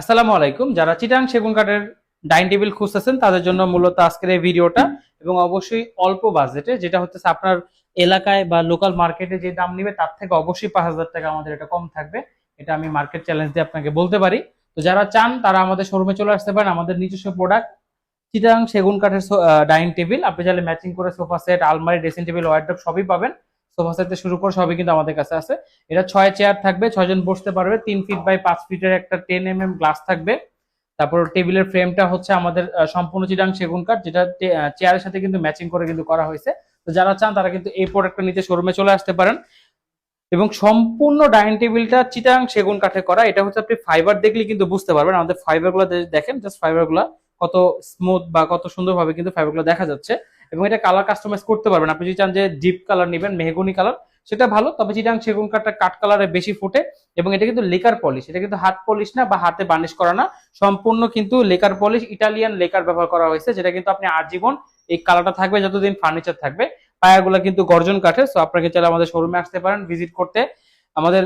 আসসালামু আলাইকুম। যারা চিটাং সেগুন কাঠের ডাইনিং টেবিল খুঁজতেছেন, তাদের জন্য মূলত আজকের এই ভিডিওটা এবং অবশ্যই অল্প বাজেটে, যেটা হচ্ছে আপনার এলাকায় বা লোকাল মার্কেটে যে দাম নিবে, তার থেকে অবশ্যই পাঁচ হাজার টাকা আমাদের এটা কম থাকবে। এটা আমি মার্কেট চ্যালেঞ্জ দিয়ে আপনাকে বলতে পারি। তো যারা চান, তারা আমাদের শোরুমে চলে আসতে পারেন। আমাদের নিজস্ব প্রোডাক্ট চিটাং সেগুন কাঠের ডাইনিং টেবিল। আপনি চাইলে ম্যাচিং করে সোফা সেট আলমারি ড্রেসিং টেবিল ওয়ার্ড্রপ সবই পাবেন। সোফা সেট শুরু করে, সবই কিন্তু আমাদের কাছে আছে। এটা ছয় চেয়ার থাকবে, ছয়জন বসতে পারবে, তিন ফিট বাই পাঁচ ফিটের একটা টেন এম এম গ্লাস থাকবে। তারপর টেবিলের ফ্রেমটা হচ্ছে আমাদের সম্পূর্ণ চিটাং সেগুন কাঠ, যেটা চেয়ারের সাথে কিন্তু ম্যাচিং করে কিন্তু করা হয়েছে। তো যারা চান তারা কিন্তু এই প্রোডাক্টটা নিতে শোরুমে চলে আসতে পারেন। এবং সম্পূর্ণ ডাইনিং টেবিলটা চিটাং সেগুন কাঠে করা, এটা হচ্ছে আপনি ফাইবার দেখলে কিন্তু বুঝতে পারবেন। আমাদের ফাইবারগুলো দেখেন জাস্ট ফাইবারগুলা কত স্মুথ বা কত সুন্দরভাবে কিন্তু ফাইবারগুলো দেখা যাচ্ছে। এবং এটা কালার কাস্টমাইজ করতে পারবেন। আপনি যদি চান যে ডিপ কালার নেবেন, মেহগনি কালার সেটা ভালো। তবে চিটাং সেগুন কাঠটা কাঠ কালারে বেশি ফুটে এবং এটা কিন্তু লেকার পলিশ এটা কিন্তু হাত পলিশ না বা হাতে বার্নিশ করা না। সম্পূর্ণ কিন্তু লেকার পলিশ ইটালিয়ান লেকার ব্যবহার করা হয়েছে, যেটা কিন্তু আপনি আজীবন এই কালারটা থাকবে, যতদিন ফার্নিচার থাকবে। পায়াগুলো কিন্তু গর্জন কাঠের সো আপনাকে চাইলে আমাদের শোরুমে আসতে পারেন ভিজিট করতে। আমাদের